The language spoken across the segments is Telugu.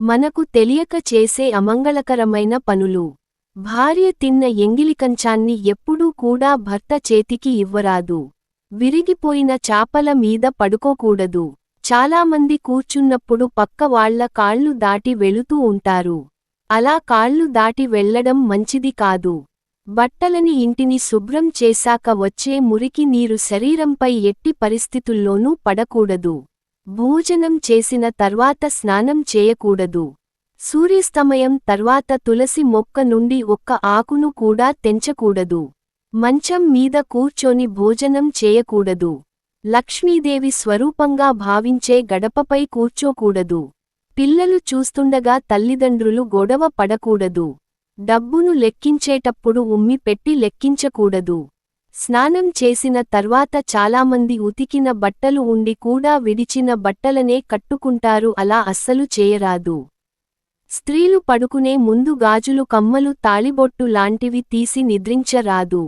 మనకు తెలియక చేసే అమంగళకరమైన పనులు. భార్య తిన్న ఎంగిలికంచాన్ని ఎప్పుడూ కూడా భర్త చేతికి ఇవ్వరాదు. విరిగిపోయిన చాపల మీద పడుకోకూడదు. చాలామంది కూర్చున్నప్పుడు పక్క వాళ్ళ కాళ్ళు దాటి వెళుతూ ఉంటారు. అలా కాళ్ళు దాటి వెళ్ళడం మంచిది కాదు. బట్టలని ఇంటిని శుభ్రం చేశాక వచ్చే మురికి నీరు శరీరంపై ఎట్టి పరిస్థితుల్లోనూ పడకూడదు. భోజనం చేసిన తర్వాత స్నానం చేయకూడదు. సూర్యాస్తమయం తర్వాత తులసి మొక్క నుండి ఒక్క ఆకును కూడా తెంచకూడదు. మంచం మీద కూర్చొని భోజనం చేయకూడదు. లక్ష్మీదేవి స్వరూపంగా భావించే గడపపై కూర్చోకూడదు. పిల్లలు చూస్తుండగా తల్లిదండ్రులు గొడవ పడకూడదు. డబ్బును లెక్కించేటప్పుడు ఉమ్మి పెట్టి లెక్కించకూడదు. స్నానం చేసిన తర్వాత చాలామంది ఉతికిన బట్టలు ఉండి కూడా విడిచిన బట్టలనే కట్టుకుంటారు అలా అస్సలు చేయరాదు. స్త్రీలు పడుకునే ముందు గాజులు కమ్మలు తాళిబొట్టు లాంటివి తీసి నిద్రించరాదు.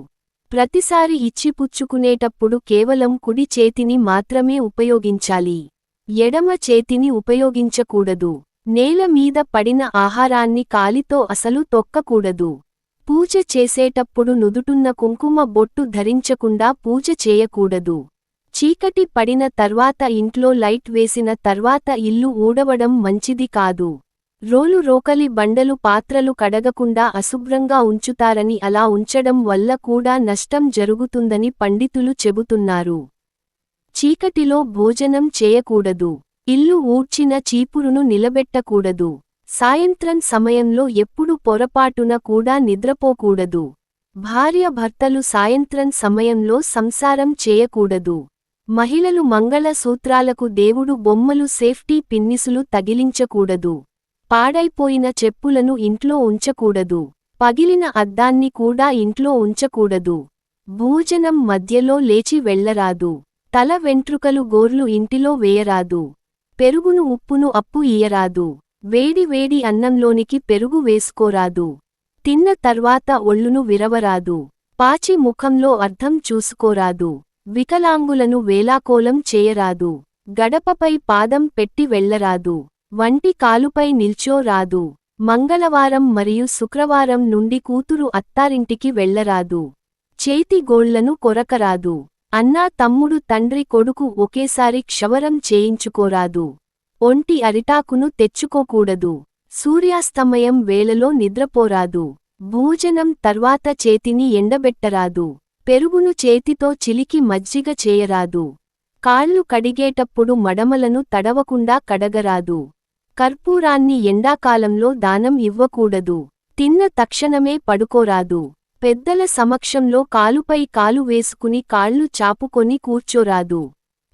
ప్రతిసారి ఇచ్చిపుచ్చుకునేటప్పుడు కేవలం కుడి చేతిని మాత్రమే ఉపయోగించాలి. ఎడమ చేతిని ఉపయోగించకూడదు. నేల మీద పడిన ఆహారాన్ని కాలితో అసలు తొక్కకూడదు. పూజ చేసేటప్పుడు నుదుటున్న కుంకుమ బొట్టు ధరించకుండా పూజ చేయకూడదు. చీకటి పడిన తర్వాత ఇంట్లో లైట్ వేసిన తర్వాత ఇల్లు ఊడవడం మంచిది కాదు. రోలు రోకలి బండలు పాత్రలు కడగకుండా అశుభ్రంగా ఉంచుతారని అలా ఉంచడం వల్ల కూడా నష్టం జరుగుతుందని పండితులు చెబుతున్నారు. చీకటిలో భోజనం చేయకూడదు. ఇల్లు ఊడ్చిన చీపురును నిలబెట్టకూడదు. సాయంత్రం సమయంలో ఎప్పుడు పొరపాటున కూడా నిద్రపోకూడదు. భార్య భర్తలు సాయంత్రం సమయంలో సంసారం చేయకూడదు. మహిళలు మంగళ సూత్రాలకు దేవుడు బొమ్మలు సేఫ్టీ పిన్నిసులు తగిలించకూడదు. పాడైపోయిన చెప్పులను ఇంట్లో ఉంచకూడదు. పగిలిన అద్దాన్ని కూడా ఇంట్లో ఉంచకూడదు. భోజనం మధ్యలో లేచి వెళ్ళరాదు తల వెంట్రుకలు గోర్లు ఇంటిలో వేయరాదు. పెరుగును ఉప్పును అప్పు ఇయ్యరాదు. వేడి వేడి అన్నంలోనికి పెరుగు వేసుకోరాదు. తిన్న తర్వాత ఒళ్ళును విరవరాదు. పాచి ముఖంలో అర్థం చూసుకోరాదు. వికలాంగులను వేలాకోలం చేయరాదు. గడపపై పాదం పెట్టి వెళ్ళరాదు వంటి కాలుపై నిల్చోరాదు మంగళవారం మరియు శుక్రవారం నుండి కూతురు అత్తారింటికి వెళ్ళరాదు చేతి గోళ్ళను కొరకరాదు. అన్నా తమ్ముడు తండ్రి కొడుకు ఒకేసారి క్షవరం చేయించుకోరాదు. ఒంటి అరిటాకును తెచ్చుకోకూడదు. సూర్యాస్తమయం వేళలో నిద్రపోరాదు. భోజనం తర్వాత చేతిని ఎండబెట్టరాదు. పెరుగును చేతితో చిలికి మజ్జిగ చేయరాదు. కాళ్ళు కడిగేటప్పుడు మడమలను తడవకుండా కడగరాదు. కర్పూరాన్ని ఎండాకాలంలో దానం ఇవ్వకూడదు. తిన్న తక్షణమే పడుకోరాదు. పెద్దల సమక్షంలో కాలుపై కాలు వేసుకుని కాళ్ళు చాపుకొని కూర్చోరాదు.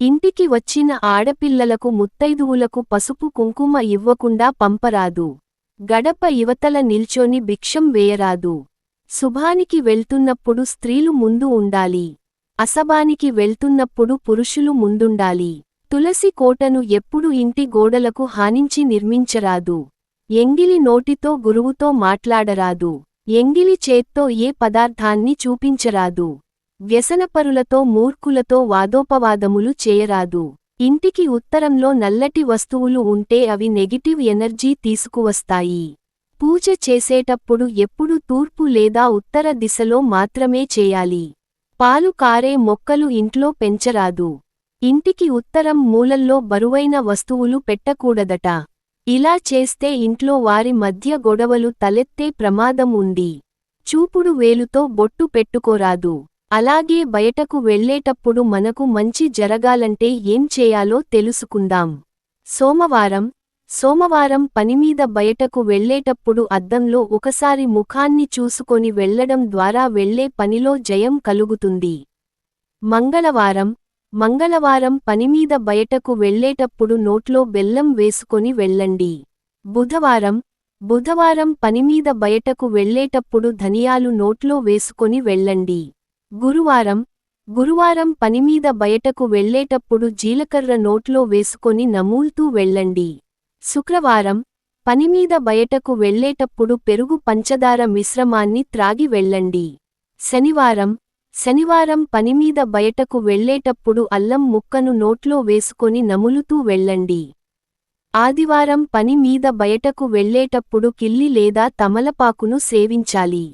ఇంటికి వచ్చిన ఆడపిల్లలకు ముత్తైదువులకు పసుపు కుంకుమ ఇవ్వకుండా పంపరాదు. గడప యువతల నిల్చొని భిక్షం వేయరాదు. శుభానికి వెళ్తున్నప్పుడు స్త్రీలు ముందు ఉండాలి. అసబానికి వెళ్తున్నప్పుడు పురుషులు ముందుండాలి. తులసి కోటను ఎప్పుడు ఇంటి గోడలకు హానించి నిర్మించరాదు. ఎంగిలి నోటితో గురువుతో మాట్లాడరాదు. ఎంగిలి చేత్తో ఏ పదార్థాన్ని చూపించరాదు. వ్యసనపరులతో మూర్ఖులతో వాదోపవాదములు చేయరాదు. ఇంటికి ఉత్తరంలో నల్లటి వస్తువులు ఉంటే అవి నెగిటివ్ ఎనర్జీ తీసుకువస్తాయి. పూజ చేసేటప్పుడు ఎప్పుడు తూర్పు లేదా ఉత్తర దిశలో మాత్రమే చేయాలి. పాలు కారే మొక్కలు ఇంట్లో పెంచరాదు. ఇంటికి ఉత్తరం మూలల్లో బరువైన వస్తువులు పెట్టకూడదట. ఇలా చేస్తే ఇంట్లో వారి మధ్య గొడవలు తలెత్తే ప్రమాదం ఉంది. చూపుడు వేలుతో బొట్టు పెట్టుకోరాదు. అలాగే బయటకు వెళ్ళేటప్పుడు మనకు మంచి జరగాలంటే ఏం చేయాలో తెలుసుకుందాం. సోమవారం సోమవారం పనిమీద బయటకు వెళ్ళేటప్పుడు అద్దంలో ఒకసారి ముఖాన్ని చూసుకొని వెళ్ళడం ద్వారా వెళ్ళే పనిలో జయం కలుగుతుంది. మంగళవారం మంగళవారం పనిమీద బయటకు వెళ్ళేటప్పుడు నోట్లో బెల్లం వేసుకొని వెళ్ళండి. బుధవారం బుధవారం పనిమీద బయటకు వెళ్ళేటప్పుడు ధనియాలు నోట్లో వేసుకొని వెళ్ళండి. గురువారం గురువారం పనిమీద బయటకు వెళ్ళేటప్పుడు జీలకర్ర నోట్లో వేసుకొని నమూల్తూ వెళ్ళండి. శుక్రవారం పనిమీద బయటకు వెళ్ళేటప్పుడు పెరుగు పంచదార మిశ్రమాన్ని త్రాగి వెళ్ళండి. శనివారం శనివారం పనిమీద బయటకు వెళ్ళేటప్పుడు అల్లం ముక్కను నోట్లో వేసుకొని నములుతూ వెళ్ళండి. ఆదివారం పని మీద బయటకు వెళ్ళేటప్పుడు కిల్లి లేదా తమలపాకును సేవించాలి.